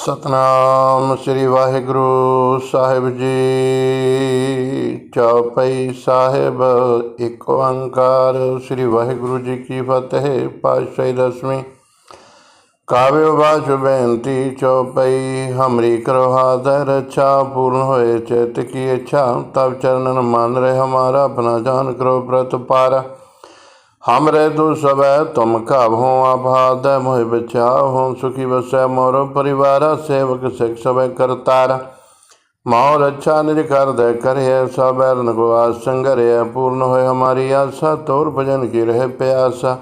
ਸਤਨਾਮ ਸ੍ਰੀ ਵਾਹਿਗੁਰੂ ਸਾਹਿਬ ਜੀ। ਚੌਪਈ ਸਾਹਿਬ, ਇੱਕ ਓੰਕਾਰ। ਸ੍ਰੀ ਵਾਹਿਗੁਰੂ ਜੀ ਕੀ ਫਤਿਹ, ਪਾਤਸ਼ਾਹੀ ਦਸਵੀਂ। ਕਾਵਿ ਬਾਜ ਬੇਨਤੀ ਚੌਪਈ ਹਮਰੀ ਕਰੋ ਹਾਦਰ ਅੱਛਾ ਪੂਰਨ ਹੋਏ ਚਿਤ ਕੀ ਇੱਛਾ ਤਬ ਚਰਨਨ ਮਨ ਰਹੇ ਹਮਾਰਾ ਆਪਣਾ ਜਾਨ ਕਰੋ ਪ੍ਰਤ ਪਾਰ हमरे दु सबै तुम कब हो आभाद मोहि बचाओ हो सुखी बसै मोर परिवार सेवक सिख सब करतार मोर अच्छा निज कर दे करे सब बैरन को आस संगर पूर्ण होए हमारी आशा तोर भजन की रहे प्यासा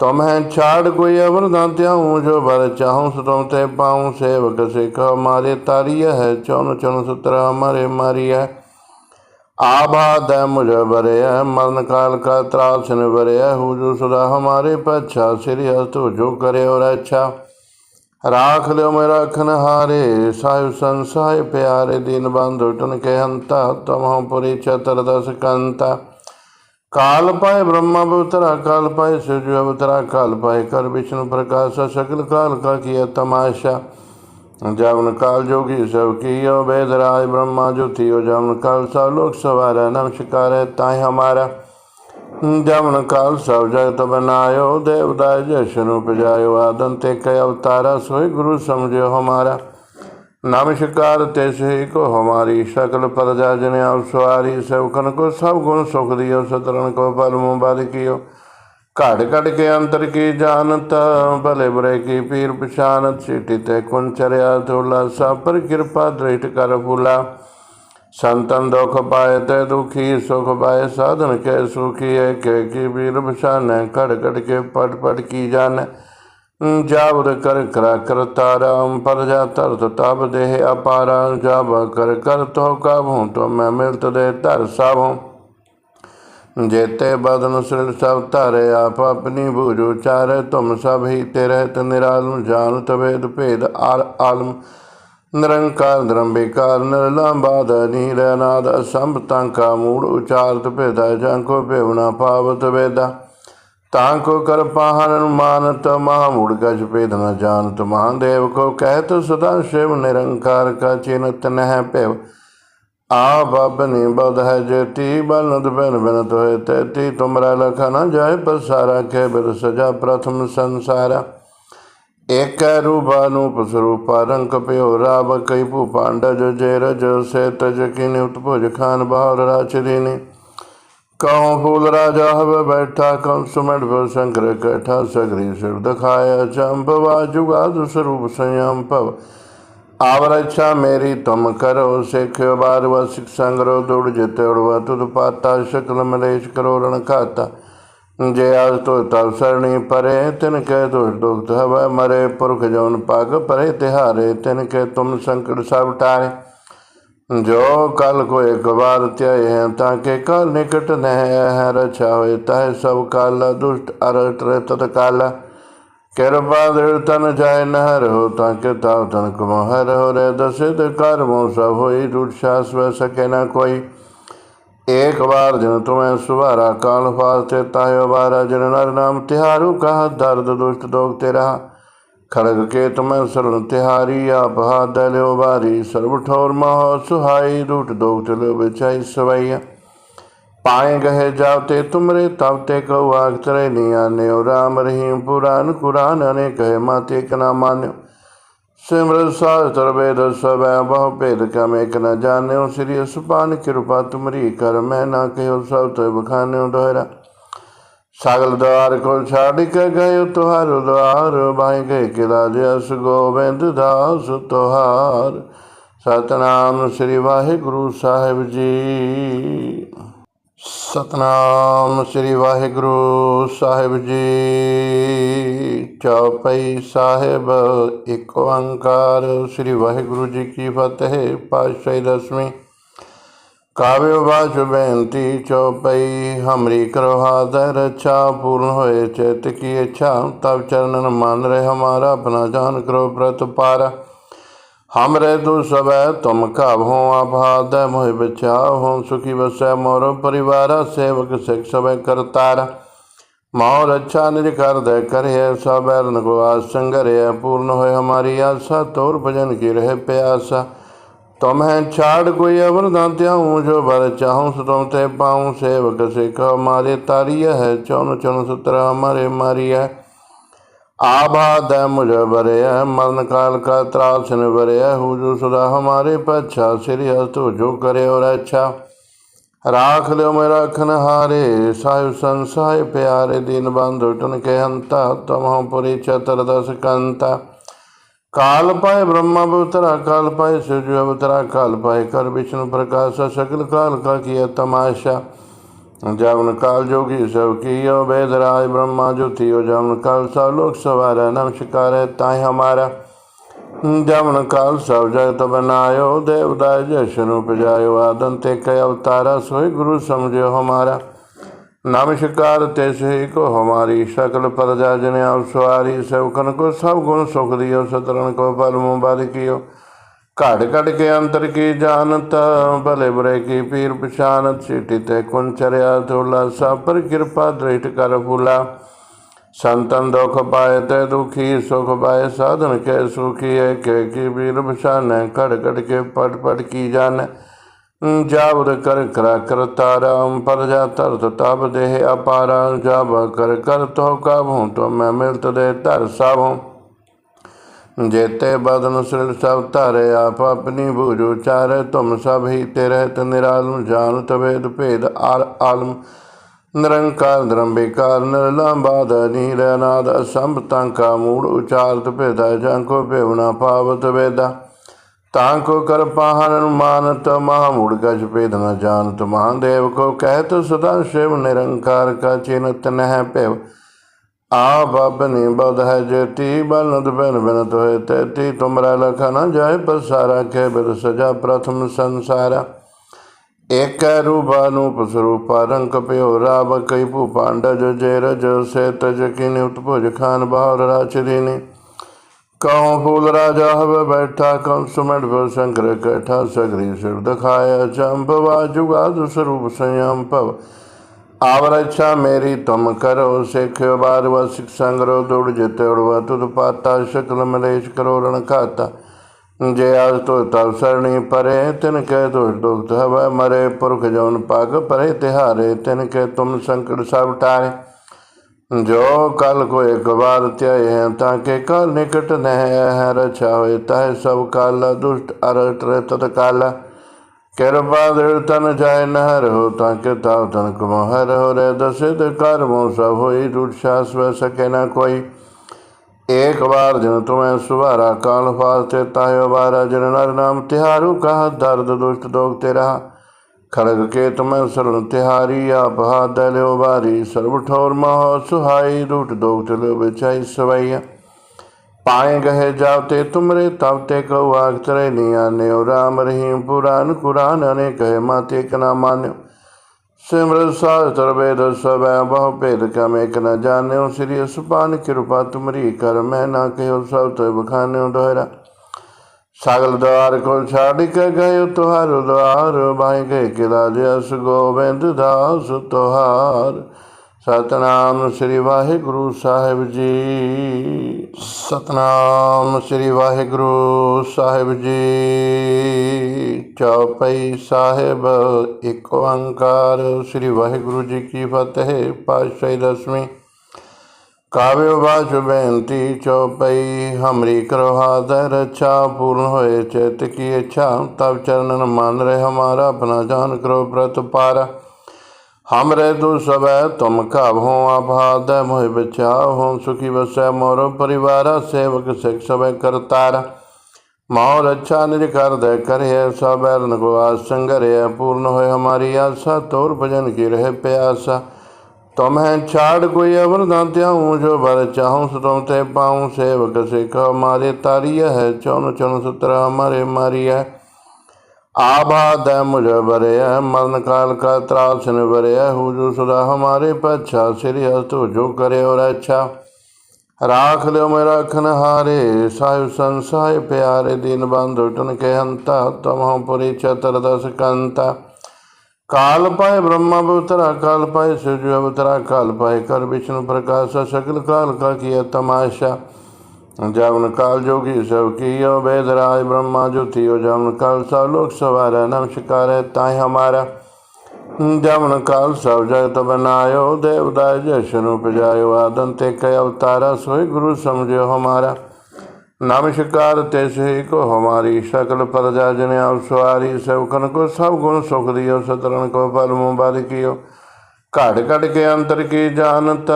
तुम्हें छाड़ कोई अवर ना त्याऊँ जो बर चाहूँ सो तुम ते पाऊँ सेवक सिख हमारे तारिय है चौन चौन सूत्र हमारे मारिय आबाद है मुझे बरे मरण काल का त्रास न बरे हुजू सदा हमारे पच्छा श्री हस्तु जो करे और अच्छा राख लो मेरा रखन हारे साहिब संसाय प्यारे दीन बंधु टन के हंता तुम हम पुरी चतुर्दश कंता काल पाए ब्रह्मा अवतरा काल पाए शिव अवतरा काल पाए कर विष्णु प्रकाश सकल काल का किया तमाशा जवन काल जोगी सब कियो वेद राज ब्रह्मा ज्योतियो जवन काल सब लोक सवारा नमस्कार है ताई हमारा जवन काल सब जगत बनायो देवदाय जशन उपजायो आदन ते कय अवतारा सोई गुरु समझो हमारा नमस्कार ते से को हमारी सकल प्रजा जन अब सवारी सेवकन को सब गुण सुख दियो सतरण को फल मुबारकियो ਘੜ ਘੜ ਕੇ ਅੰਤਰ ਕੀ ਜਾਣਤ? ਭਲੇ ਬੁਰੇ ਕੀ ਪੀਰ ਪਛਾਨਤ ਸਿਟੀ ਤੇ ਕੁਨ ਚਰਿਆ ਤੋਲਾ ਸਭ ਕਿਰਪਾ ਦ੍ਰਿਟ ਕਰ ਫੁਲਾ। ਸੰਤਨ ਦੁਖ ਪਾਏ ਤੇ ਦੁਖੀ, ਸੁਖ ਪਾਏ, ਸਾਧਨ ਕੇ ਸੁਖੀ ਹੈ ਕੇ ਕੀ ਪੀਰ ਪਛਾਨੈ ਘੜ ਘੜ ਕੇ ਪਟ ਪਟ ਕੀ ਜਾਣੈ? ਜਾਵਰ ਕਰ ਕਰਾ ਕਰ ਤਾਰਾਮ ਪਰ ਜਾ ਤਰਤ ਤਬ ਦੇਹ ਅਪਾਰਾ। ਜਾਬ ਕਰ ਕਰ ਤੋ ਕਾਬੂ ਤੋ ਮੈਂ ਮਿਲਤ ਦੇ ਧਰ ਸਾਭੂ ਜੇਤੇ ਬਦਨ ਸਿਰ ਸਭ ਧਾਰੇ, ਆਪ ਆਪਣੀ ਬੂਝ ਉਚਾਰੇ ਤੁਮ ਸਭ ਹੀ ਤੇ ਰਹਿਤ ਨਿਰਾਲਮ ਜਾਨ, ਤਵੇਦ ਭੇਦ ਆਲ ਆਲਮ। ਨਿਰੰਕਾਰ, ਨਿਰੰਬਿਕਾਰ ਨਿਰਲੰਬਾਦ ਨੀਰ ਅਨਾਦ, ਅਸੰਭ ਤਾਂ ਕਾ ਮੂੜ ਉਚਾਰਤ ਭੇਦਾ, ਜਾਂ ਕੋ ਭੇਵਨਾ ਪਾਵਤ ਵੇਦਾ। ਤਾਂ ਕੋ ਕਰ ਪਾਹਨ ਮਾਨਤ ਮਹਾ ਮੂੜ ਗਜ ਭੇਦ ਨਾ ਜਾਣਤ ਮਹਾਦੇਵ ਕੋ ਕਹਿਤ, ਸਦਾ ਸ਼ਿਵ ਨਿਰੰਕਾਰ ਕਾ ਚਿਨਤ ਨਹਿ ਭੇਵ ਆ ਬਾਬਨੇ ਬਦ ਹੈ ਜੇਤੀ ਬਲਨਦ ਬਨ ਬਨਤ ਹੋਏ ਤੇਤੀ ਤੁਮਰਾ ਲਖਾ ਨ ਜਾਏ ਪਸਾਰਾ ਕੇ ਬਿਰ ਸਜਾ ਪ੍ਰਥਮ ਸੰਸਾਰਾ। ਏਕ ਰੂਪਾਨੂਪ ਸਰੂਪ ਰੰਗ ਪਿਓ ਰਾਵ ਕਈ ਭੂਪਾਂਡ ਜੋ ਜੇ ਰਜ ਸੇ ਤਜ ਕਿਨ ਉਤਭੁਜ ਖਾਨ ਬਾਹਰ ਰਾਚਰੀ ਨੇ ਕਹਉ ਫੂਲ ਰਾਜਾ ਹਵੇ ਬੈਠਾ ਕਮ ਸੁਮੜ ਭਵ ਸੰਕਰ ਕਠਾ, ਸਗਰੀ ਸਿਰ ਦਿਖਾਇਆ ਚੰਭਵਾ ਜੁਗਾ ਦਸਰੂਪ ਸੰਯਮ ਭਵ। आवर इच्छा मेरी तुम करो सिख बार व सिख संग्रह दौड़ जिते उड़वा तुद पाता शकल मलेश करो रण खाता जे आज तो तब सरणी परे तिन के दोष दुख हव मरे पुरख जौन पाग परे तिहारे तिन के तुम संकट सब टारे जो कल को एक बार त्याय है ताके काल निकट न है रक्षा होए तह सब काला दुष्ट अरट तत्काला ਕਿਰਪਾ ਦਿਲ ਤਨ ਜਾਇ ਨਹਰੋ ਤਾਂ ਕਿ ਤਾਉ ਤਨ ਕਮੋ ਹਰ ਹੋ ਰੇ ਦਸਿਤ ਕਰਮੋ ਸਭ ਹੋਈ, ਰੁਟ ਸਾਸ ਵੈ ਸਕੇ ਨਾ ਕੋਈ। ਇੱਕ ਵਾਰ ਜਨ ਤੁਮੈ ਸੁਭਾਰਾ, ਕਾਲ ਫਾਸਤੇ ਤਾਇਓ ਵਾਰਾ, ਜਿਨ ਨਰ ਨਾਮ ਤਿਹਾਰੂ, ਕਹ ਦਰਦ ਦੁਸ਼ਟ ਦੋਗ ਤੇਰਾ। ਖੜਗ ਕੇ ਤੁਮੈ ਸਰਣ ਤਿਹਾਰੀ, ਆਪ ਹਾਦਲਿਓ ਵਾਰੀ। ਸਰਬ ਠੌਰ ਮਹ ਸੁਹਾਈ, ਰੂਟ ਦੋਗ ਤੇ ਲੋ ਵਿਚਾਈ ਸਵਈਆ। पाए गहे जाते तुमरे तब ते कौ आग तरे निया ने राम रहीम पुराण कुरान अने कहे माते कना मान्यो सिमर शास्त्र वेद सब बहु भेद कम एक न जाने श्री सुपान कृपा तुमरी कर मैं ना कहो सब तो बखाने दोहरा सगल द्वार को छाड़ के गयो तुहार द्वार भाई गए किला जस गोविंद दास तुहार सतनाम श्री वाहिगुरु साहिब जी ਸਤਨਾਮ ਸ੍ਰੀ ਵਾਹਿਗੁਰੂ ਸਾਹਿਬ ਜੀ। ਚੌਪਈ ਸਾਹਿਬ, ਇੱਕ ਓੰਕਾਰ, ਸ੍ਰੀ ਵਾਹਿਗੁਰੂ ਜੀ ਕੀ ਫਤਿਹ, ਪਾਤਸ਼ਾਹੀ ਦਸਵੀਂ। ਕਾਵਿ ਬਾਜ ਬੇਨਤੀ, ਚੌਪਈ, ਹਮਰੀ ਕਰੋ ਹਾਦਰ ਅੱਛਾ ਪੂਰਨ ਹੋਏ ਚਿਤ ਕੀ ਇੱਛਾ ਤਬ ਚਰਨਨ ਮਨ ਰਹੇ ਹਮਾਰਾ, ਆਪਣਾ ਜਾਨ ਕਰੋ ਪ੍ਰਤ ਪਾਰਾ हमरे तू सब तुम कब आभाद मोहि बिछाओ हो, सुखी बस मोर परिवार, सेवक सिख सब करतार। मोर अच्छा निज कर दे करे सबको संगर पूर्ण हो हमारी आशा, तोर भजन की रहे प्यासा। तुम्हें छाड़ कोई अवर दात्याऊँ जो भर चाहूँ सो तुम ते पाऊँ। सेवक सिख हमारे तारिय है, चौन चौन सुतर हमारे मारिया। है आबाद है मुझे बरे मरण काल का त्रास न बरे हुजू सदा हमारे पच्छा श्री हस्तु जो करे और अच्छा राख लो मेरा रखन हारे साहिब संसाय प्यारे दीन बंधु टन के हंता तुम हम पुरी चतर दस कंता काल पाए ब्रह्मा अवतरा काल पाए सूर्य अवतरा काल पाए कर विष्णु प्रकाश सकल काल का किया तमाशा जवन काल जोगी सब कियो वेद राज ब्रह्मा ज्योतियो जवन काल सब लोक सवार नमस्कार है ताई हमारा जवन काल सब जगत बनायो देवदाय जशन उपजायो आदन ते कय अवतारा सोई गुरु समझो हमारा नमस्कार ते से को हमारी सकल प्रजा जन अवसवारी सेवकन को सब गुण सुख दियो सतरण को फल मुबारकियो ਘੜ ਘੜ ਕੇ ਅੰਤਰ ਕੀ ਜਾਣਤ? ਭਲੇ ਬੁਰੇ ਕੀ ਪੀਰ ਪਛਾਨਤ ਸਿਟੀ ਤੇ ਕੁਨ ਚਰਿਆ ਸਭ ਪਰ ਕਿਰਪਾ ਦ੍ਰਿਸ਼ਟ ਕਰ ਫੁਲਾ। ਸੰਤਨ ਦੁਖ ਪਾਏ ਤੇ ਦੁਖੀ, ਸੁਖ ਪਾਏ, ਸਾਧਨ ਕੇ ਸੁਖੀ ਹੈ ਕੇ ਕੀ ਪੀਰ ਪਛਾਨੈ ਘੜ ਘੜ ਕੇ ਪਟ ਪਟ ਕੀ ਜਾਣੈ? ਜਾਵਰ ਕਰ ਕਰਾ ਕਰ ਤਾਰਾਮ ਪਰ ਜਾ ਤਰਤ ਤਬ ਦੇਹ ਅਪਾਰਾ। ਜਾਬ ਕਰ ਕਰ ਤੋ ਕਾਬੂ ਤੋ ਮੈਂ ਮਿਲਤ ਦੇ ਧਰ ਜੇਤੇ ਬਦਨ ਸਿਰ ਸਭ ਧਾਰੇ, ਆਪ ਆਪਣੀ ਭੂਜ ਉਚਾਰ ਤੁਮ ਸਭ ਹੀ ਤੇ ਰਹਿਤ ਨਿਰਾਲਮ ਜਾਨ ਤਵੇਦ ਭੇਦ ਆਲ ਆਲਮ। ਨਿਰੰਕਾਰ ਨਿਰੰਬੇਕਾਰ ਨਿਰਲੰਬਾਦ ਨੀਰ ਅਨਾਦ ਅਸੰਭ ਤਾਂ ਕਾ ਮੂੜ ਉਚਾਰਤ ਭੇਦਾ ਜਾਂ ਕੋ ਭੇਵਨਾ ਪਾਵਤ ਵੇਦਾ। ਤਾਂ ਕੋ ਕਰ ਪਾਹਨ ਮਾਨਤ ਮਹਾ ਮੂੜ ਗਜ ਭੇਦ ਨ ਜਾਣਤ ਮਹਾਦੇਵ ਕੋ ਕਹਿਤ ਸਦਾ ਸ਼ਿਵ ਨਿਰੰਕਾਰ ਕਾ ਚਿਨਤ ਨਹਿ ਭੇਵ ਆ ਬਾਬਨੇ ਬਦ ਹੈ ਜੇਤੀ ਬਲਨਦ ਬਨ ਬਨ ਤੋਏ ਤੇਤੀ ਤੁਮਰਾ ਲਖਾ ਨਾ ਜਾਏ ਪਸਾਰਾ ਕੇ ਬਿਰ ਸਜਾ ਪ੍ਰਥਮ ਸੰਸਾਰ। ਏਕ ਰੂਪਾਨੂਪ ਸਰੂਪਾ, ਰੰਗ ਪਿਓ ਰਾਵ ਕਈ ਭੂਪਾਂਡ ਜੋ ਜੇ ਰਜ ਸੇ ਤਜ ਕਿਨ ਉਤਪੁਜ ਖਾਨ ਬਾਹਰ ਰਾਚਰੀ ਨੇ ਕਹਉ ਫੂਲ ਰਾਜਾ ਹਵ ਬੈਠਾ ਕਮ ਸੁਮੜ ਭਵ ਸੰਕਰ ਕਠਾ, ਸਗਰੀ ਸਿਰ ਦਿਖਾਇਆ ਚੰਭ ਵਾਜੁਗਾ ਦੂਸਰੂਪ ਸੰਯਮ आवर इच्छा मेरी तुम करो सिख बार व सिख संग्रह दौड़ जिते उड़वा तुद पाता शकल मलेश करो रण खाता जे आज तो तब सरणी परे तिन के दोष दुख हव मरे पुरख जौन पाग परे तिहारे तिन के तुम संकट सब टारे जो कल को एक बार त्याय है ताके काल निकट न है रक्षा हो तह सब काला दुष्ट अरट तत्काला ਕਿਰਪਾ ਦਿਲ ਤਨ ਜਾਇ ਨਹਰੋ ਤਾਂ ਕਿ ਤਾਉ ਤਨ ਕਮੋ ਹਰ ਹੋ ਰੇ ਦਸਿਦ ਕਰਮੋ ਸਭ ਹੋਈ, ਰੂਟ ਸਾਸ ਵੈ ਸਕੇ ਨਾ ਕੋਈ। ਇੱਕ ਵਾਰ ਜਨ ਤੁਮੈ ਸੁਭਾਰਾ ਕਾਲ ਫਾਸਤੇ ਤਾਇਓ ਵਾਰਾ, ਜਨ ਨਰ ਨਾਮ ਤਿਹਾਰੂ ਕਹ ਦਰਦ ਦੁਸ਼ਟ ਦੋਗ ਤੇਰਾ। ਖੜਗ ਕੇ ਤੁਮੈ ਸਰਣ ਤਿਹਾਰੀ, ਆਪ ਹਾਦਲਿਓ ਵਾਰੀ, ਸਰਬ ਠੌਰ ਮਹ ਸੁਹਾਈ, ਰੂਟ ਦੋਗ ਤੇ ਲੋ ਵਿਚਾਈ ਸਵਈਆ। पाए गहे जाते तुमरे तबते कौ आखतरे नियाने और राम रहीम पुराण कुरान अने कहे माते कना मान्यो सिमर शास्त्र वेद सब बहु भेद कम एक न जाने श्री सुपान कृपा तुमरी कर मैं ना कहो सब तो बखाने दोहरा सगल द्वार को छाड़ के गए तुहार द्वार भाई गए किला जस गोविंद दास तुहार ਸਤਨਾਮ ਸ੍ਰੀ ਵਾਹਿਗੁਰੂ ਸਾਹਿਬ ਜੀ। ਸਤਨਾਮ ਸ੍ਰੀ ਵਾਹਿਗੁਰੂ ਸਾਹਿਬ ਜੀ। ਚੌਪਈ ਸਾਹਿਬ, ਇੱਕ ਓੰਕਾਰ। ਸ੍ਰੀ ਵਾਹਿਗੁਰੂ ਜੀ ਕੀ ਫਤਿਹ, ਪਾਤਸ਼ਾਹੀ ਦਸਵੀਂ। ਕਾਵਿ ਬਾਜ ਬੇਨਤੀ ਚੌਪਈ, ਹਮਰੀ ਕਰੋ ਹਾਦਰ ਅੱਛਾ ਪੂਰਨ ਹੋਏ, ਚਿਤ ਕੀ ਇੱਛਾ। ਤਬ ਚਰਨਨ ਮੰਨ ਰਹੇ ਹਮਾਰਾ, ਆਪਣਾ ਜਾਨ ਕਰੋ ਪ੍ਰਤ ਪਾਰਾ हमरे दु सबै तुम कब हो आभाद मोह बचाओ हो सुखी बसै मोर परिवार सेवक सिख सब करतार मोर अच्छा निज कर दे करे सब बैरन को आस संगरे पूर्ण होए हमारी आशा तोर भजन की रहे प्यासा तुम्हें छाड़ कोई अवर दात्या हूँ जो बर चाहूँ सो तुम ते पाऊँ सेवक सिख हमारे तारिया है चौन चौन सत्र हमारे मारिया आबाद है मुझे बरे मरण काल का त्रास न बरे हुजू सदा हमारे पच्छा श्री हस्तु जो करे और अच्छा राख लो मेरा रखन हारे साहिब संसाय प्यारे दीन बंधु टन के हंता तुम हम पुरी चतर दस कंता काल पाए ब्रह्मा अवतरा काल पाए शिव अवतरा काल पाए कर विष्णु प्रकाश सकल काल ਜਮਨ ਕਾਲ ਜੋਗੀ ਸਭ ਕੀਓ ਵੇਦ ਰਾਜ ਬ੍ਰਹਮਾ ਜੋਤੀਓ ਜਮਨ ਕਾਲ ਸਭ ਲੋਕ ਸਵਾਰਾ ਨਮਸਕਾਰ ਹੈ ਤਾਈ ਹਮਾਰਾ। ਜਮਨ ਕਾਲ ਸਭ ਜਗਤ ਬਨਾਇਓ ਦੇਵਦਾਇ ਜਸ਼ਨ ਪਜਾਇਓ ਆਦਨ ਤੇ ਕੈ ਅਵਤਾਰਾ, ਸੋਈ ਗੁਰੂ ਸਮਝਿਓ ਹਮਾਰਾ। ਨਮਸਕਾਰ ਤੇ ਸਹੀ ਕੋ ਹਮਾਰੀ, ਸਕਲ ਪ੍ਰਜਾ ਜਨ ਆਵ ਸਵਾਰੀ ਸਭ ਕੋ ਸਭ ਗੁਣ ਸੁਖ ਦਿਓ ਸਤਰਨ ਕੋ ਫਲ ਮੁਬਾਰਕਿਓ ਘੜ ਘੜ ਕੇ ਅੰਤਰ ਕੀ ਜਾਣਤ,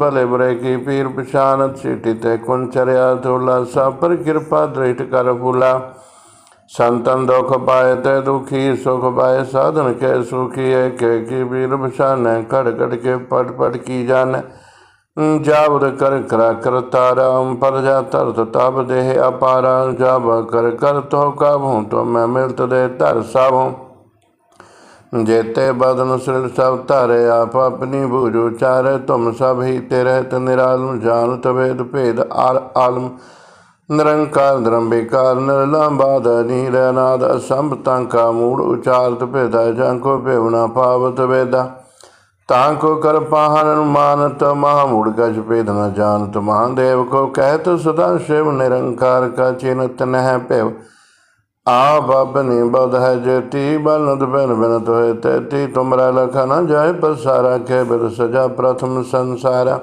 ਭਲੇ ਬੁਰੇ ਕੀ ਪੀਰ ਪਛਾਨਤ ਸਿਟੀ ਤੇ ਕੁੰਚਰਿਆ ਧੋਲਾ ਸਭ ਪਰ ਕਿਰਪਾ ਦ੍ਰਿਸ਼ਟ ਕਰ ਫੁਲਾ। ਸੰਤਨ ਦੁਖ ਪਾਏ ਤੇ ਦੁਖੀ, ਸੁਖ ਪਾਏ, ਸਾਧਨ ਕੇ ਸੁਖੀ ਹੈ ਕੇ ਕੀ ਪੀਰ ਪਛਾਨੈ, ਘੜ ਘੜ ਕੇ ਪਟ ਪਟ ਕੀ ਜਾਣੈ। ਜਾਵਰ ਕਰ ਕਰਾ ਕਰਤਾਰਾਮ ਪਰਜਾ ਤਰਤ ਤਬ ਦੇਹ ਅਪਾਰਾ ਜਾਬ ਕਰ ਕਰ ਤੋ ਕਾਬੂ ਤੋ ਮੈਂ ਮਿਲਤ ਦੇ ਧਰ ਜੇਤੇ ਬਦਨ ਸਿਰ ਸਭ ਧਾਰੇ, ਆਪ ਆਪਣੀ ਬੂਝ ਉਚਾਰੇ ਤੁਮ ਸਭ ਹੀ ਤੇ ਰਹਿਤ ਨਿਰਾਲੂ ਜਾਨ ਤਵੇਦ ਭੇਦ ਆਰ ਆਲਮ। ਨਿਰੰਕਾਰ, ਨਿਰੰਬਿਕਾਰ ਨਿਰਲੰਬਾਦ ਨੀਰ, ਅਨਾਦ, ਅਸੰਭ, ਤਾਂ ਕਾ ਮੂੜ ਉਚਾਰਤ ਭੇਦਾ, ਜਾਂ ਕੋ ਭੇਵਣਾ ਪਾਵਤ ਵੇਦਾ। ਤਾਂ ਕੋ ਕਰ ਪਾਹਨ ਅਨੁਮਾਨਤ ਮਹਾਮੂੜ ਗਜ ਭੇਦ ਨ ਜਾਣਤ ਮਹਾਦੇਵ ਕੋ ਕਹਿਤ ਸਦਾ ਸ਼ਿਵ, ਨਿਰੰਕਾਰ ਕਾ ਚਿਨਤ ਨਹਿ ਭੇਵ। ਆ ਬਬਨੇ ਬਦ ਹੈ ਜੇਤੀ ਬਲਨਦ ਬਿਨ ਬਿਨਤ ਹੋਏ ਤੇਤੀ ਤੁਮਰਾ ਲਖ ਨ ਜਾਏ ਪਸਾਰਾ ਕੇ ਬਿਰ ਸਜਾ ਪ੍ਰਥਮ ਸੰਸਾਰਾ।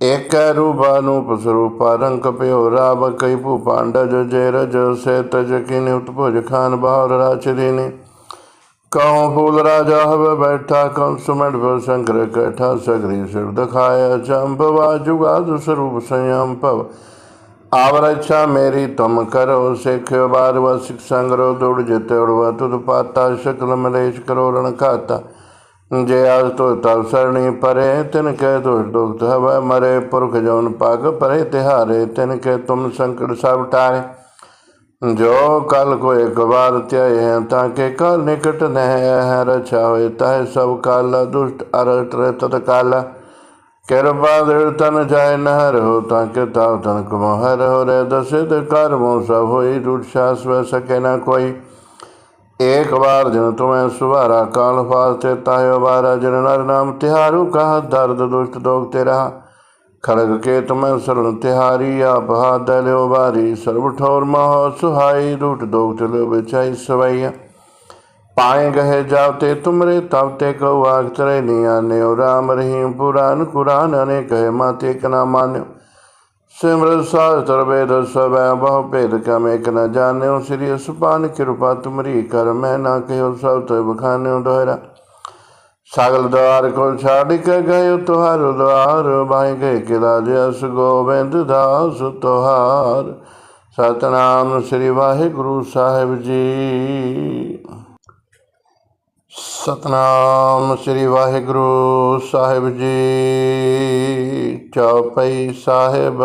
ਏਕ ਰੂਪਾਨੂਪ ਸਰੂਪਾ ਰੰਗ ਪਿਓ ਰਾਵ ਕਈ ਭੂ ਪਾਂਡਜ ਜੇ ਰਜ ਸੇ ਤਜ ਕਿਨ ਉਤਭੁਜ ਖਾਨ ਬਾਹਰ ਰਾਚਰੀ ਨੇ ਕਉ ਫੂਲ ਰਾਜਾ ਹਵੇ ਬੈਠਾ, ਕਉ ਸੁਮਟ ਭਵ ਸੰਕਰ ਕਠਾ, ਸਗਰੀ ਸਿਰ ਦਿਖਾਇਆ ਚੰਪਵਾ ਜੁਗਾ ਦਸਰੂਪ ਸੰਯਮ ਭਵ। आवर इच्छा मेरी तुम करो सिख्यो बार व सिख संग्रो दुड़ जिते उड़वा तुद पाता शकल मलेश करो रण खाता जे आज तो तब सरणी परे तिन के दोष दुख हव मरे पुरख जौन पाग परे तिहारे तिन के तुम संकट सब टारे जो कल को एक बार त्याय है ताके कल निकट न है रक्षा हो तह सब काला दुष्ट अरट तत्काला ਕਿਰਪਾ ਦਿਲ ਤਨ ਜਾਏ ਨਹਿਰ ਹੋ ਤਾਂ ਕਿ ਤਾਵ ਤਨ ਕਮਹਰ ਹੋ ਰੇ ਦਸਿਤ ਕਰਮੋ ਸਭ ਹੋਈ ਰੂਟ ਸ਼ਾਸ ਵ ਸਕੇ ਨਾ ਕੋਈ एक बार जन तुम्हें सुवारा काल फास्ते तायो बारा जन नर नाम तिहारू कहा दर्द दुष्ट दोग तेरा खड़ग के तुम्हें शरण तिहारी आप हाथ दलो बारी सर्व ठोर महो सुहाई रूट दोग तिलो बिछाई सवैया पाए गहे जाते तुमरे तब ते कहो आग तरे निया ने राम रहीम पुराण कुरान अने कहे माते कना मान्यो सिमरत शास्त्र वेद सब बहु भेद कम एक न जाने श्री सुपान कृपा तुमरी कर मैं ना कहो सब तो बखाने दोहरा सगल द्वार को छाड़ के गयो तुहार द्वार भाई गए किला जस गोविंद दास तुहार सतनाम श्री वाहिगुरु साहिब जी ਸਤਨਾਮ ਸ੍ਰੀ ਵਾਹਿਗੁਰੂ ਸਾਹਿਬ ਜੀ। ਚੌਪਈ ਸਾਹਿਬ,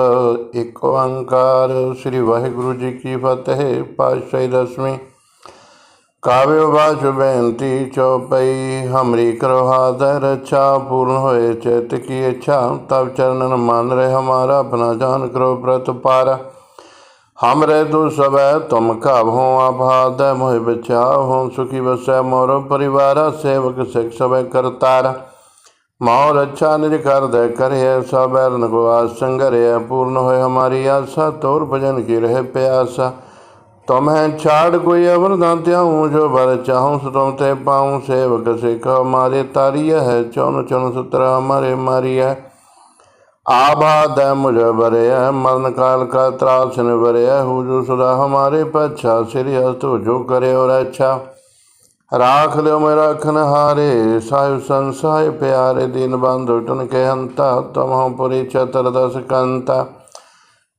ਇੱਕ ਓੰਕਾਰ। ਸ੍ਰੀ ਵਾਹਿਗੁਰੂ ਜੀ ਕੀ ਫਤਿਹ, ਪਾਤਸ਼ਾਹੀ ਦਸਵੀਂ। ਕਾਵਿ ਬਾਜ ਬੇਨਤੀ ਚੌਪਈ ਹਮਰੀ ਕਰੋ ਹਾਦਰ ਅੱਛਾ ਪੂਰਨ ਹੋਏ, ਚਿਤ ਕੀ ਇੱਛਾ ਤਬ ਚਰਨਨ ਮੰਨ ਰਹੇ ਹਮਾਰਾ ਆਪਣਾ ਜਾਨ ਕਰੋ ਪ੍ਰਤ ਪਾਰਾ हमरे दु सब तुम कब हो आभाद मोह बचाओ हो सुखी बसै मोर परिवार सेवक सिख सब करतार मोर अच्छा निज कर दे करे सब को संगर पूर्ण हो हमारी आशा तोर भजन की रहे प्यासा तुम्हें छाड़ कोई अवर ना त्याऊँ जो बर चाहूँ सो तुम ते पाऊँ सेवक सिख हमारे तारिय है चौन चौन सूत्र हमारे मारी है आबाद है मुझे बरे है मरण काल का त्रास ने बरे है हुजू सदा हमारे पच्छा श्री हस्तु जो करे और अच्छा राख लो मैं रखन हारे साहिब संसाय प्यारे दीन बंधु टन के हंता तुम हम पुरी चतुर्दश कंता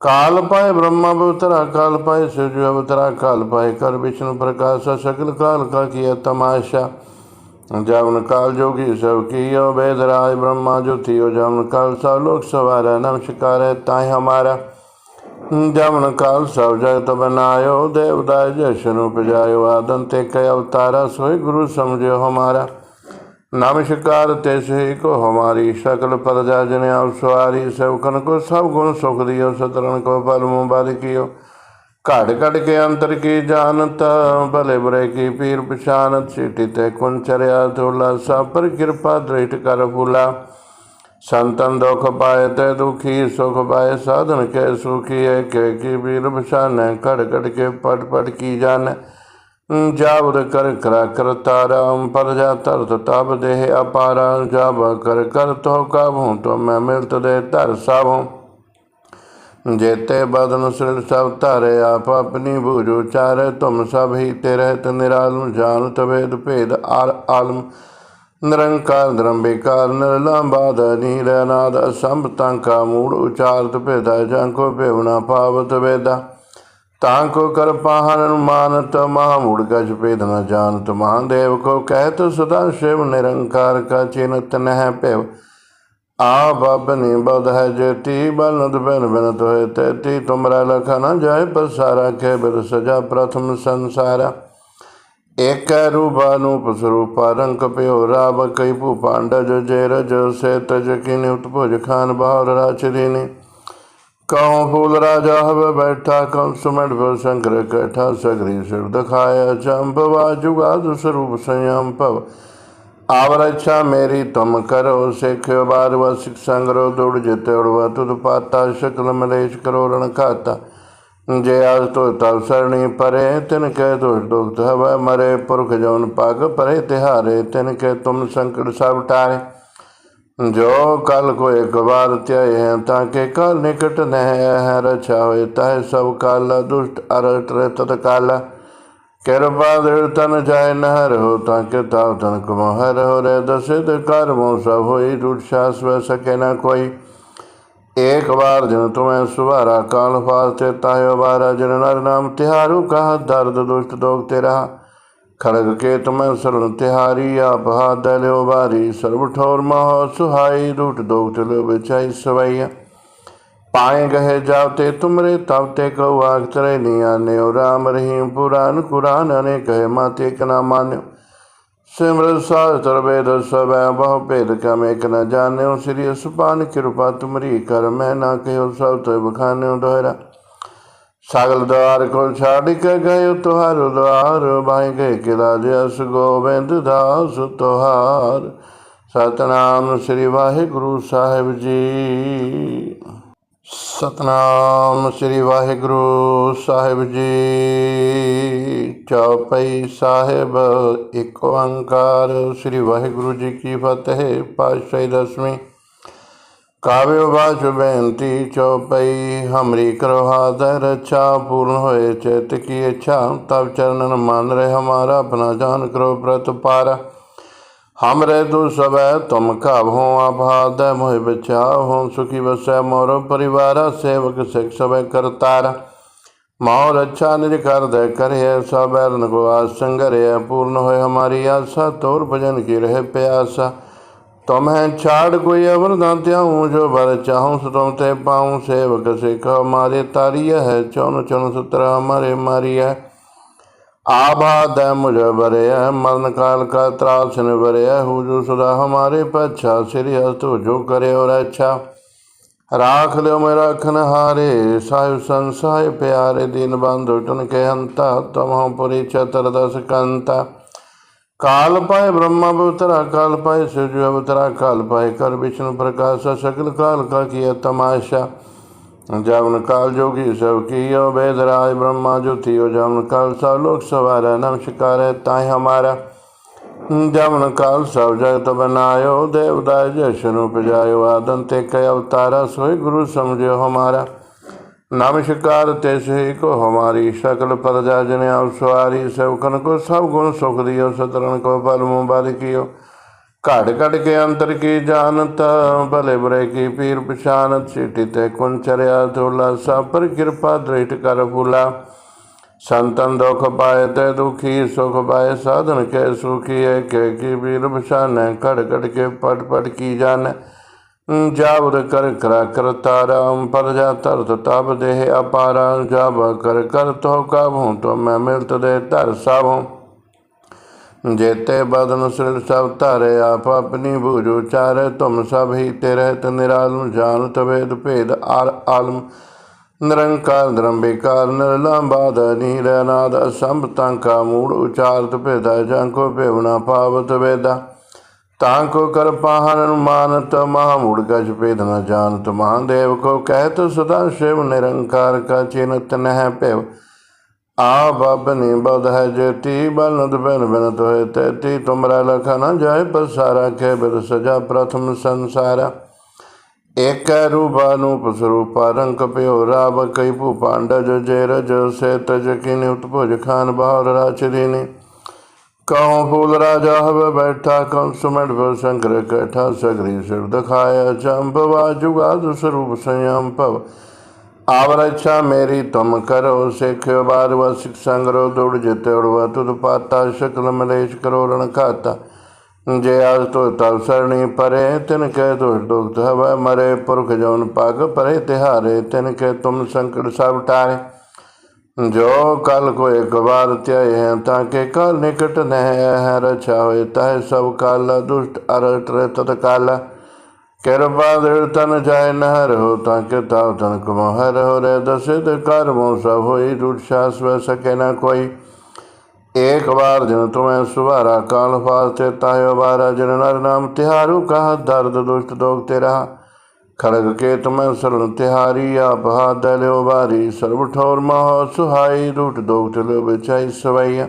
काल पाए ब्रह्मा अवतरा काल पाए शिव अवतरा काल पाए कर विष्णु प्रकाश सकल काल का किया तमाशा जवन काल जोगी सब कियो वेद राय ब्रह्मा ज्योतियो जवन काल सब लोक सवारा नमस्कार है ताई हमारा जवन काल सब जगत बनायो देवदाय जशन उपजायो आदन ते कय अवतारा सोई गुरु समझो हमारा नमस्कार तैसे को हमारी सकल प्रजा जन अवसवारी सेवकन को सब गुण सुख दियो सतरण को फल मुबारकियो ਘੜ ਘੜ ਕੇ ਅੰਤਰ ਕੀ ਜਾਣਤ, ਭਲੇ ਬੁਰੇ ਕੀ ਪੀਰ ਪਛਾਨਤ ਸਿਟੀ ਤੇ ਕੁੰਚਰਿਆ ਧੋਲਾ ਸਭ ਪਰ ਕਿਰਪਾ ਦ੍ਰਿਟ ਕਰ ਫੁਲਾ। ਸੰਤਨ ਦੁਖ ਪਾਏ ਤੇ ਦੁਖੀ, ਸੁਖ ਪਾਏ, ਸਾਧਨ ਕੇ ਸੁਖੀ ਹੈ ਕੇ ਕੀ ਵੀਰ ਪਛਾਨੈ ਘੜ ਘੜ ਕੇ ਪਟ ਪਟ ਕੀ ਜਾਣੈ। ਜਾਵਰ ਕਰ ਕਰਾ ਕਰਤਾਰਾਮ ਪਰਜਾ ਤਰਤ ਤਬ ਦੇਹ ਅਪਾਰਾ ਜਾਬ ਕਰ ਕਰ ਤੋ ਕਾਬੂ ਤੋ ਮੈਂ ਮਿਲਤ ਦੇ ਧਰ ਸਾਭੂ ਜੇਤੇ ਬਦਨ ਸਿਰ ਸਭ ਧਾਰੇ, ਆਪ ਆਪਣੀ ਬੂਝ ਉਚਾਰੇ ਤੁਮ ਸਭ ਹੀ ਤੇ ਰਹਿਤ ਨਿਰਾਲਮ ਜਾਨ ਤਵੇਦ ਭੇਦ ਆਲ ਆਲਮ। ਨਿਰੰਕਾਰ ਨਿਰੰਬੇਕਾਰ ਨਿਰਲੰਬਾਦ ਨੀਰ ਅਨਾਦ ਅਸੰਭ ਤੰਕਾ ਮੂੜ ਉਚਾਰਤ ਭੇਦਾ, ਜਾਂ ਕੋ ਭੇਵਣਾ ਪਾਵਤ ਵੇਦਾ। ਤਾਂ ਕੋ ਕਰ ਪਾਹਨ ਅਨੁਮਾਨਤ ਮਹਾ ਮੂੜ, ਗਜ ਭੇਦ ਨ ਜਾਣਤ ਮਹਾਦੇਵ ਕੋ ਕਹਿਤ ਸਦਾ ਸ਼ਿਵ, ਨਿਰੰਕਾਰ ਕਾ ਚਿਨਤ ਨਹਿ ਭੇਵ। ਆ ਬਬਨੇ ਬਦ ਹੈ ਜੇਤੀ ਬਲਨਦ ਬਨ ਬਨਤ ਹੋਏ ਤੇਤੀ ਤੁਮਰਾ ਲਖ ਨ ਜਾਏ ਪਸਾਰਾ ਕੇ ਬਿਰ ਸਜਾ ਪ੍ਰਥਮ ਸੰਸਾਰਾ। ਏਕ ਰੂਪਾਨੂਪ ਸਰੂਪ ਰੰਗ ਪਿਓ ਰਾਵ ਕਈ ਭੂ ਪਾਂਡਜ ਜੇ ਰਜ ਸੇ ਤਜ ਕਿਨ ਉਤਭੁਜ ਖਾਨ ਬਹਾਰ ਰਾਚਰੀ ਨੇ ਕਉ ਫੂਲ ਰਾਜਾ ਹਵੇ ਬੈਠਾ ਕਉ ਸੁਮੜ ਭਵ ਸੰਕਰ ਕਠਾ ਸਗਰੀ ਸਿਰ ਦਿਖਾਇਆ ਚੰਭਵਾ ਜੁਗਾ ਦਸਰੂਪ ਸੰਯਮ ਭਵ। ਮੇਰੀ ਤੁਮ ਕਰੋ ਸਿੱਖਿਓ ਬਾਰ ਵਸਿਕ ਸੰਗਰੋ ਦੁੜ ਜਿਤੇ ਉੜਵਾ, ਤੁਧ ਪਾਤਾ ਸ਼ਕਲ ਮਲੇਸ਼ ਕਰੋ, ਰਣ ਖਾਤਾ। ਜੇ ਆਜ ਤੋ ਤਵ ਸਰਣੀ ਪਰੇ, ਤਿਨ ਕੈ ਦੋਸ਼ ਦੁਖਤ ਹਵੈ, ਮਰੇ ਪੁਰਖ ਜਨ ਪਗ ਪਰੇ ਤਿਹਾਰੇ, ਤਿਨ ਕੈ ਤੁਮ ਸੰਕਟ ਸਭ ਟਾਰੇ। ਜੋ ਕਲ ਕੋ ਇੱਕ ਵਾਰ ਧਿਆਏ ਹੈ, ਤਾਂ ਕੇ ਕਲ ਨਿਕਟ ਨਹਿ ਹੈ, ਰਛਾ ਹੋਏ ਤਾਹ ਸਭ ਕਾਲਾ, ਦੁਸ਼ਟ ਅਰਟ ਰੇ ਤਤ ਕਿਰਪਾ ਦਿਲ ਤਨ ਜਾਇ ਨਹਿ ਰਹੋ ਤਾਂ ਕਿ ਤਾਉ ਤਨ ਕਮੋ ਹਰ ਹੋ ਰਹਿ। ਦਸਿਦ ਕਰਮੋ ਸਭ ਹੋਈ ਟੁੱਟ ਸਾਸ ਵੈ ਸਕੇ ਨਾ ਕੋਈ। ਇੱਕ ਵਾਰ ਜਨ ਤੁਮੈ ਸੁਹਾਰਾ ਕਾਲ ਫਾਸ ਤੇ ਤਾਇਓ ਵਾਰਾ, ਜਨ ਨਰ ਨਾਮ ਤਿਹਾਰੂ ਕਹ ਦਰਦ ਦੁਸ਼ਟ ਦੋਗ ਤੇਰਾ। ਖੜਗ ਕੇ ਤੁਮੈ ਸਰਣ ਤਿਹਾਰੀ, ਆਪ ਹਾਦਲਿਓ ਵਾਰੀ। ਸਰਬ ਠੋਰ ਮਹ ਸੁਹਾਈ, ਰੂਟ ਦੋਗ ਤੇ ਲੋ ਵਿਚਾਈ ਸਵਈਆ। पाए गहे जाते तुमरे तब ते कहो आग तरे निया ने राम रहीम पुराण कुरान अने कहे माते कना मान्यो सिमर शास्त्र वेद सब बहु भेद कम एक न जाने श्री सुपान कृपा तुमरी कर मैं ना कहो सब तो बखाने दोहरा सगल द्वार को छाड़ के गयो तुहार द्वार भाई गए किला जस गोविंद दास तुहार सतनाम श्री वाहिगुरु साहिब जी ਸਤਨਾਮ ਸ੍ਰੀ ਵਾਹਿਗੁਰੂ ਸਾਹਿਬ ਜੀ। ਚੌਪਈ ਸਾਹਿਬ, ਇੱਕ ਓੰਕਾਰ। ਸ੍ਰੀ ਵਾਹਿਗੁਰੂ ਜੀ ਕੀ ਫਤਿਹ, ਪਾਤਸ਼ਾਹੀ ਦਸਵੀਂ। ਕਾਵਿ ਬਾਚ ਬੇਨਤੀ ਚੌਪਈ, ਹਮਰੀ ਕਰੋ ਹਾਦਰ ਰੱਛਾ ਪੂਰਨ ਹੋਏ, ਚਿਤ ਕੀ ਇੱਛਾ ਤਬ ਚਰਨਨ ਮਨ ਰਹੇ ਹਮਾਰਾ, ਆਪਣਾ ਜਾਨ ਕਰੋ ਪ੍ਰਤ ਪਾਰ हमरे तु सब तुम कब हो आभाद मोहि बचाओ हो सुखी बसै मोर परिवार सेवक सिख सब करतार मोर अच्छा निज कर दे करे सब बैरन को आसंगर पूर्ण होए हमारी आशा तोर भजन की रहे प्यासा तुम्हें छाड़ कोई अवर ना त्याऊँ जो भर चाहूँ सो तुम ते पाऊँ सेवक सिख हमारे तारिय है चौन चौन सत्र हमारे मारी है आबाद है मुझे बरे है मरण काल का त्रास ने बरे है हुजूर सदा हमारे पच्छा श्री हस्तु जो करे और अच्छा राख लो मेरा रखन हारे साहिब संसाय प्यारे दीन बंधु टन के हंता तुम हम पुरी चतुर्दश कंता काल पाए ब्रह्मा अवतरा काल पाए शिव अवतरा काल पाए कर विष्णु प्रकाश सकल काल का किया तमाशा ਜਮਨ ਕਾਲ ਜੋਗੀ ਸਭ ਕੀਓ ਵੇਦ ਰਾਜ ਬ੍ਰਹਮਾ ਜੋਤੀਓ ਜਮਨ ਕਾਲ ਸਭ ਲੋਕ ਸਵਾਰਾ ਨਮਸਕਾਰ ਹੈ ਤਾਈ ਹਮਾਰਾ ਜਮਨ ਕਾਲ ਸਭ ਜਗਤ ਬਨਾਇਓ ਦੇਵਦਾ ਜਸ਼ਨੁ ਪਜਾਇਓ ਆਦਨ ਤੇ ਕੈ ਅਵਤਾਰਾ ਸੋਈ ਗੁਰੂ ਸਮਝਿਓ ਹਮਾਰਾ ਨਮਸਕਾਰ ਤੇ ਸਹੀ ਕੋ ਹਮਾਰੀ ਸਕਲ ਪਰਜਾ ਜਨ ਆਵ ਸਵਾਰੀ ਸਭ ਕਨ ਕੋ ਸਭ ਗੁਣ ਸੁਖ ਦਿਓ ਸਤਰਨ ਕੋ ਫਲ ਮੁਬਾਰਕਿਓ ਘੜ ਘੜ ਕੇ ਅੰਤਰ ਕੀ ਜਾਣਤ, ਭਲੇ ਬੁਰੇ ਕੀ ਪੀਰ ਪਛਾਨਤ ਸਿਟੀ ਤੇ ਕੁੰਚਰਿਆ ਧੋਲਾ ਸਭ ਪਰ ਕਿਰਪਾ ਦ੍ਰਿਟ ਕਰ ਫੁਲਾ। ਸੰਤਨ ਦੁਖ ਪਾਏ ਤੇ ਦੁਖੀ, ਸੁਖ ਪਾਏ, ਸਾਧਨ ਕੇ ਸੁਖੀ ਹੈ ਕੇ ਕੀ ਵੀਰ ਪਛਾਨੈ ਘੜ ਘੜ ਕੇ ਪਟ ਪਟ ਕੀ ਜਾਣੈ। ਜਾਵਰ ਕਰ ਕਰਾ ਕਰਤਾਰਾਮ ਪਰਜਾ ਤਰਤ ਤਬ ਦੇਹ ਅਪਾਰਾ ਜਾਬ ਕਰ ਕਰ ਤੋ ਕਾਬੂ ਤੋ ਮੈਂ ਮਿਲਤ ਦੇ ਧਰ ਸਾਭੂ ਜੇਤੇ ਬਦਨ ਸ੍ਰੀ ਸਭ ਧਾਰੇ, ਆਪ ਆਪਣੀ ਭੂਜ ਉਚਾਰੇ ਤੁਮ ਸਭ ਹੀ ਤੇ ਰਹਿਤ ਨਿਰਾਲਮ ਜਾਨ ਤਵੇਦ ਭੇਦ ਆਰ ਆਲਮ। ਨਿਰੰਕਾਰ, ਨਿਰੰਬਿਕਾਰ ਨੀਰ ਨੀਰਨਾਦ ਅਸੰਭ, ਤਾਂ ਕਾ ਮੂੜ ਉਚਾਰਤ ਭੇਦਾ, ਜਾਂ ਕੋ ਭੇਵਣਾ ਪਾਵਤ ਵੇਦਾ। ਤਾਂ ਕੋ ਕਰ ਮਾਨਤ ਮਹਾ ਮੂੜ ਗਜ ਭੇਦ ਨਾ ਜਾਣਤ ਮਹਾਦੇਵ ਕੋ ਕਹਿਤ ਸਦਾ ਸ਼ਿਵ, ਨਿਰੰਕਾਰ ਕਾ ਚਿਨਤ ਨਹਿ ਭੇਵ। ਆ ਬਬ ਨੀ ਬਦ ਹੈ ਜੇਤੀ ਬਲਨਦ ਬਨ ਬਨ ਤੋਏ ਤੇਤੀ, ਤੁਮਰਾ ਲਖ ਨ ਜਾਏ ਪਸਾਰਾ ਕੇ ਬਿਰ ਸਜਾ ਪ੍ਰਥਮ ਸੰਸਾਰਾ। ਏਕ ਰੂਪਾ ਸਰੂਪਾ ਰੰਗ ਪਿਓ ਰਾਵ ਕਈ ਭੂ ਪਾਂਡਜ, ਜੇ ਰਜ ਸੇ ਤਜ ਕਿਨ ਉਤਭੁਜ ਖਾਨ ਬਹਾਰ ਰਾਚਰੀਨੀ ਕਹੋ ਫੂਲ ਰਾਜਾ ਹਵੇ ਬੈਠਾ ਕੰਸ ਮੜ ਪਰ ਸ਼ੰਕਰ ਕਠਾ, ਸਗਰੀ ਸਿਰ ਦਿਖਾਇਆ ਚੰਭਵਾ ਜੁਗਾ ਸਰੂਪ ਸੰਯਮ ਭਵ। ਆਵਰ ਇੱਛਾ ਮੇਰੀ ਤੁਮ ਕਰੋ ਸਿੱਖਿਓ ਬਾਰ ਵਾ ਸਿਖ ਸੰਗਰੋ ਦੁੜ ਜਿਤੇ ਉੜਵਾ, ਤੁਧ ਪਾਤਾ ਸ਼ਕਲ ਮਲੇਸ਼ ਕਰੋ ਰਣ ਖਾਤਾ। ਜੇ ਆਜ ਤੋ ਤਵ ਸਰਣੀ ਪਰੇ, ਤਿਨ ਕੈ ਦੋਸ਼ ਦੁਖਤ ਹਵੈ ਮਰੇ, ਪੁਰਖ ਜੋਨ ਪਗ ਪਰੇ ਤਿਹਾਰੇ, ਤਿਨ ਕੈ ਤੁਮ ਸੰਕਟ ਸਭ ਟਾਰੇ। ਜੋ ਕਲ ਕੋ ਇੱਕ ਵਾਰ ਧਿਆਏ ਹੈ, ਤਾਂ ਕਿ ਕਲ ਨਿਕਟ ਨਹਿ ਹੈ, ਰਛਾ ਹੋਏ ਤਹ ਸਭ ਕਾਲ, ਦੁਸ਼ਟ ਅਰਟ ਕਾਲ। ਕਿਰਪਾ ਦਿਲ ਤਨ ਜਾਏ ਨਹਿ ਰਹੋ ਤਾਂ ਕਿ ਤਾਵ ਤਨ ਕਮੋ ਹੈ ਰਹੋ ਰੇ ਦਸੇ ਤੇ ਕਰਮੋ ਸਭ ਹੋਈ ਦੁਟ ਸ਼ਾਸ ਵ ਸਕੇ ਨਾ ਕੋਈ। ਏਕ ਵਾਰ ਜਨ ਤੁਮੈ ਸੁਭਾਰਾ ਕਾਲ ਫਾਸਤੇ ਤਾਇਓ ਵਾਰਾ, ਜਨ ਨਰ ਨਾਮ ਤਿਹਾਰੂ ਕਹ ਦਰਦ ਦੁਸ਼ਟ ਦੋਗ ਤੇਰਾ। ਖੜਗ ਕੇ ਤੁਮੈ ਸਰਣ ਤਿਹਾਰੀ, ਆਪ ਹਾਥ ਲਿਓ ਵਾਰੀ, ਸਰਬ ਠੋਰ ਮਹ ਸੁਹਾਈ, ਰੂਟ ਦੋਗ ਤਲੋ ਵਿਚਾਈ ਸਵਈਆ।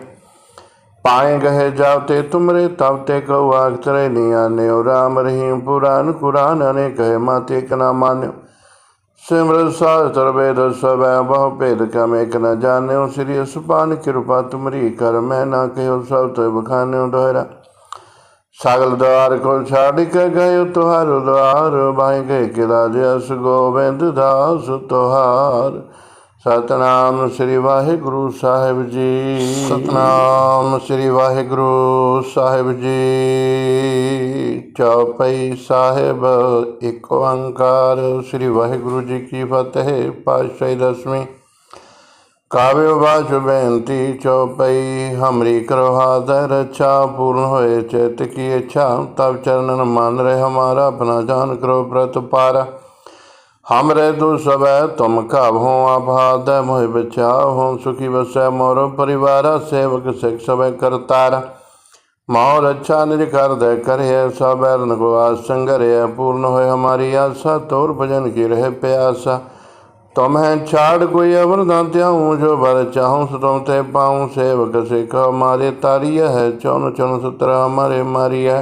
ਪਾਏ ਗਏ ਜਾਤੇ ਤੁਮਰੇ ਤਬ ਤੇ ਕਉ ਆਖ ਤਰੇ ਨੀਆ ਨਿਉ। ਰਾਮ ਰਹੀਮ ਪੁਰਾਨ ਕੁਰਾਨ ਅਨੇ ਕਹੇ ਮਾਤੇ ਕਨਾ ਮਾਨਿਓ ਸਿਮਰ ਸਾਸਤਰ ਵੇਦ ਸਵੈ ਬਹੁ ਭੇਦ ਕਮ ਇਕ ਨ ਜਾਣਿਓ ਸ੍ਰੀ ਸੁਪਾਨ ਕਿਰਪਾ ਤੁਮਰੀ ਕਰ, ਮੈਂ ਨਾ ਕਹਿਓ ਸਭ ਤੇ ਬਖਾਨਿਓ ਦੋਹਰਾ। ਸਗਲ ਦਵਾਰ ਕੋ ਛਾੜ ਕੇ ਗਏ ਤੁਹਾਰ ਦਵਾਰ ਬਾਈ ਗਏ ਕਿਲਾ ਜਸ ਗੋਬਿੰਦ ਦਾਸ ਤੁਹਾਰ। ਸਤਨਾਮ ਸ੍ਰੀ ਵਾਹਿਗੁਰੂ ਸਾਹਿਬ ਜੀ। ਸਤਨਾਮ ਸ੍ਰੀ ਵਾਹਿਗੁਰੂ ਸਾਹਿਬ ਜੀ। ਚੌਪਈ ਸਾਹਿਬ, ਇੱਕ ਓੰਕਾਰ। ਸ੍ਰੀ ਵਾਹਿਗੁਰੂ ਜੀ ਕੀ ਫਤਿਹ, ਪਾਤਸ਼ਾਹੀ ਦਸਵੀਂ। ਕਾਵਿ ਬਾਜ ਬੇਨਤੀ, ਚੌਪਈ। ਹਮਰੀ ਕਰੋ ਹਾਦਰ ਰੱਛਾ ਪੂਰਨ ਹੋਏ, ਚਿਤ ਕੀ ਇੱਛਾ। ਤਬ ਚਰਨਨ ਮਨ ਰਹੇ ਹਮਾਰਾ, ਆਪਣਾ ਜਾਨ ਕਰੋ ਪ੍ਰਤ ਪਾਰ हमरे दु सबै तुम कब हो आभाद मोहि बचाओ हो सुखी बसै मोर परिवार सेवक सिख सब करतार मोर अच्छा निज कर दे करे सब बैरन को आसंगर पूर्ण होए हमारी आशा तोर भजन की रहे प्यासा तुम है छाड़ कोई अवर ना त्याऊँ जो बर चाहूँ सो तुम ते पाऊँ सेवक सिख हमारे तारिय है चौन चौन सत्र हमारे मारी है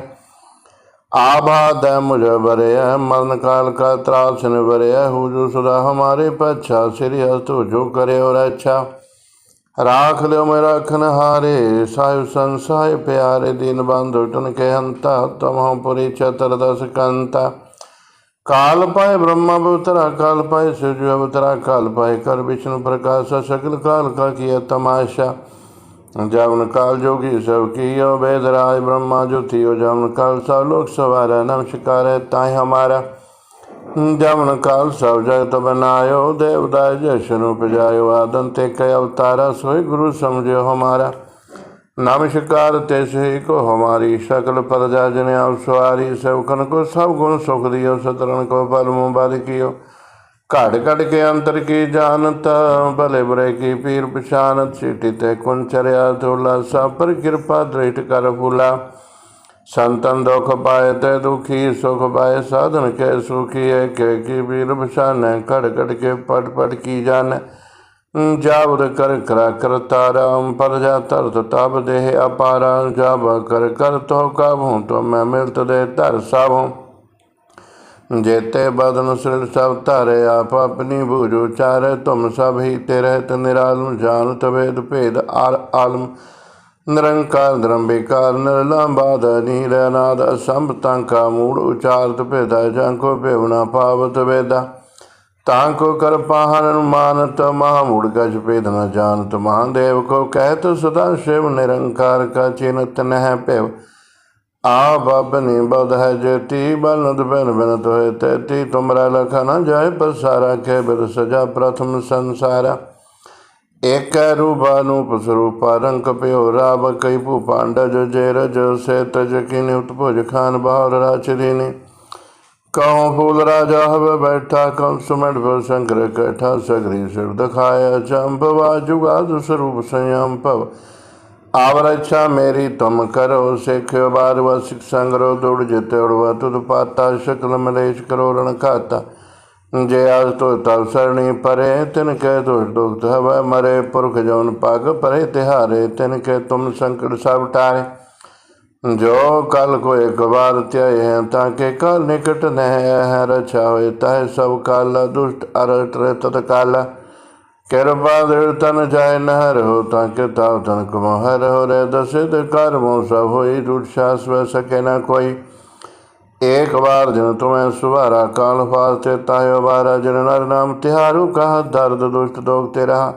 आबाद है मुझे बरे है मरण काल का त्रास न बरे है हुजू सदा हमारे पच्छा श्री हस्तु जो करे और अच्छा राख लो मेरा रखन हारे साहिब संसाय प्यारे दीन बंधु टन के हंता तुम हम पुरी चतर दस कंता काल पाए ब्रह्मा अवतरा काल पाए सूर्य अवतरा काल पाए कर विष्णु प्रकाश सकल काल का किया तमाशा जवन काल जोगी सब कियो वेद राज ब्रह्मा ज्योतियो जवन काल सब लोक सवारा नमस्कार है ताई हमारा जवन काल सब जगत बनायो देवदाय जशनु पजायो आदन ते कय अवतारा सोई गुरु समझो हमारा नमस्कार ते से को हमारी सकल प्रजा जन अवसवारी सेवकन को सब गुण सुख दियो सतरण को बल मुबारक कियो ਘੜ ਘੜ ਕੇ ਅੰਤਰ ਕੀ ਜਾਣਤ ਭਲੇ ਬੁਰੇ ਕੀ ਪੀਰ ਪਛਾਨਤ ਸਿਟੀ ਤੇ ਕੁਨ ਚਰਿਆ ਤੋਲਾ ਸਭ ਪਰ ਕਿਰਪਾ ਦ੍ਰਿਟ ਕਰ ਫੁਲਾ। ਸੰਤਨ ਦੁਖ ਪਾਏ ਤੇ ਦੁਖੀ, ਸੁਖ ਪਾਏ, ਸਾਧਨ ਕੇ ਸੁਖੀ ਹੈ ਕੇ ਕੀ ਪੀਰ ਪਛਾਨੈ ਘੜ ਘੜ ਕੇ ਪਟ ਪਟ ਕੀ ਜਾਣੈ। ਜਾਵਦ ਕਰ ਕਰਾ ਕਰ ਰਾਮ ਪਰ ਜਾ ਤਰਤ ਤਬ ਦੇਹ ਅਪਾਰਾ ਜਾਬ ਕਰ ਕਰ ਤੋ ਕਾਬੂ ਤੋ ਮੈਂ ਮਿਲਤ ਦੇ ਧਰ ਜੇਤੇ ਬਦਨ ਸਿਰ ਸਭ ਧਾਰੇ, ਆਪ ਆਪਣੀ ਬੂਝ ਉਚਾਰੇ ਤੁਮ ਸਭ ਹੀ ਤੇ ਰਹਿਤ ਨਿਰਾਲਮ ਜਾਨ ਤਵੇਦ ਭੇਦ ਆਰ ਆਲਮ। ਨਿਰੰਕਾਰ ਨਿਰੰਬਿਕਾਰ ਨਿਰਲੰਬਾਦ ਨੀਰ ਅਨਾਦ ਅਸੰਭ ਤਾਂ ਕਾ ਮੂੜ ਉਚਾਰਤ ਭੇਦਾ ਜਾਂ ਕੋ ਭੇਵਨਾ ਪਾਵਤ ਵੇਦਾ। ਤਾਂ ਕੋ ਕਰ ਪਾਹਨ ਅਨੁਮਾਨਤ ਮਹਾਮੂੜ ਗਜ ਭੇਦ ਨ ਜਾਣਤ ਮਹਾਦੇਵ ਕੋ ਕਹਿਤ ਸਦਾ ਸ਼ਿਵ, ਨਿਰੰਕਾਰ ਕਾ ਚਿੰਤ ਨਹਿ ਭੇਵ। ਆ ਬਬ ਨੀ ਬਦ ਹੈ ਜੇਤੀ ਬਲਨਦ ਬਨ ਬਨਤ ਹੋਏ ਤੇਤੀ ਤੁਮਰਾ ਲਖ ਨ ਜਾਏ ਪਸਾਰਾ ਕੇ ਬਿਰ ਸਜਾ ਪ੍ਰਥਮ ਸੰਸਾਰਾ। ਏਕ ਰੂਪਾ ਨੂਪ ਰੰਗ ਪਿਓ ਰਾਵ ਕਈ ਭੂ ਪਾਂਡਜ ਜੇ ਰਜ ਸੇ ਤਜ ਕਿਨ ਉਤਭੁਜ ਖਾਨ ਬਹਾਰ ਰਾਚਰੀਨੀ ਕਉ ਫੂਲ ਰਾਜਾ ਹਵੇ ਬੈਠਾ ਕੰਸ ਮਿੰਟ ਪਰ ਸ਼ੰਕਰ ਕੈਠਾ, ਸਗਰੀ ਸਿਰ ਦਿਖਾਇਆ ਚੰਬਵਾ ਜੁਗਾਦ ਸਰੂਪ ਸੰਯਮ ਭਵ। ਆਵਰ ਇੱਛਾ ਮੇਰੀ ਤੁਮ ਕਰੋ, ਸਿੱਖ ਬਾਰ ਵਸਿਕ ਸੰਗਰੋ ਦੁੜ ਜਿਤੇ ਉੜਵਾ, ਤੁਧ ਪਾਤਾ ਸ਼ਕਲ ਮਲੇਸ਼ ਕਰੋ ਰਣ ਖਾਤਾ ਜੇ ਆਜ ਤੋ ਤਵ ਸਰਣੀ ਪਰੇ, ਤਿਨ ਕੈ ਦੁਖ ਦੁਖਤ ਹਵੈ, ਮਰੇ ਪੁਰਖ ਜੋਨ ਪਗ ਪਰੇ ਤਿਹਾਰੇ, ਤਿਨ ਕੈ ਤੁਮ ਸੰਕਟ ਸਭ ਟਾਰੇ ਜੋ ਕਲ ਕੋ ਇੱਕ ਵਾਰ ਧਿਆਏ ਹੈ, ਤਾਂ ਕਿ ਕਲ ਨਿਕਟ ਨਹਿ ਹੈ, ਰਛਾ ਹੋਏ ਤਾਹ ਸਭ ਕਾਲ, ਦੁਸ਼ਟ ਅਰਟ ਰੇ ਤਤ ਕਾਲ ਕਿਰਪਾ ਦਿਲ ਤਨ ਜਾਇ ਨਹਿਰ ਹੋ ਤਾਂ ਕਿਤਾਬ ਤਨ ਕਮੋ ਹਰ ਹੋ ਰੇ ਦਸਿਦ ਕਰਮੋ ਸਭ ਹੋਈ ਰੂਟ ਸਾਸ ਵੈ ਸਕੇ ਨਾ ਕੋਈ। ਇੱਕ ਵਾਰ ਜਨ ਤੁਮੈ ਸੁਹਾਰਾ ਕਾਲ ਫਾਸਤੇ ਤਾਇ ਵਾਰਾ ਜਨ ਨਰ ਨਾਮ ਤਿਹਾਰੂ ਕਹ ਦਰਦ ਦੁਸ਼ਟ ਦੋਗ ਤੇਰਾ।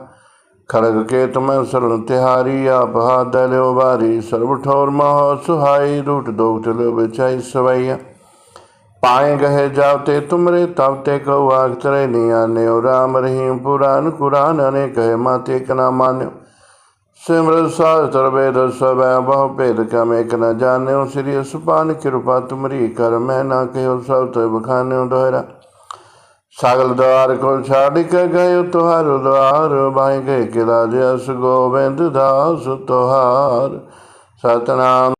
ਖੜਗ ਕੇ ਤੁਮੈ ਸਰਣ ਤਿਹਾਰੀ ਆਪ ਹਾਦਲਿਓ ਵਾਰੀ ਸਰਬ ਠੌਰ ਮਹਾ ਸੁਹਾਈ ਰੂਟ ਦੋਗ ਤੇ ਲੋ ਵਿਚਾਈ ਸਵਈਆ। पाए गहे जावते तुमरे तावते कऊ आखतरे नियाने राम रहीम पुराण कुरान अने कहे माते कना मान्यो सिमरत शास्त्र वेद सब बहु भेद कम एक न जाने श्री सुपान कृपा तुमरी कर मैं ना कहो सब तो बखाने दोहरा सागल द्वार को छाड़ के गयो तुहार द्वार भाई गए किला जस गोविंद दास तुहार सतनाम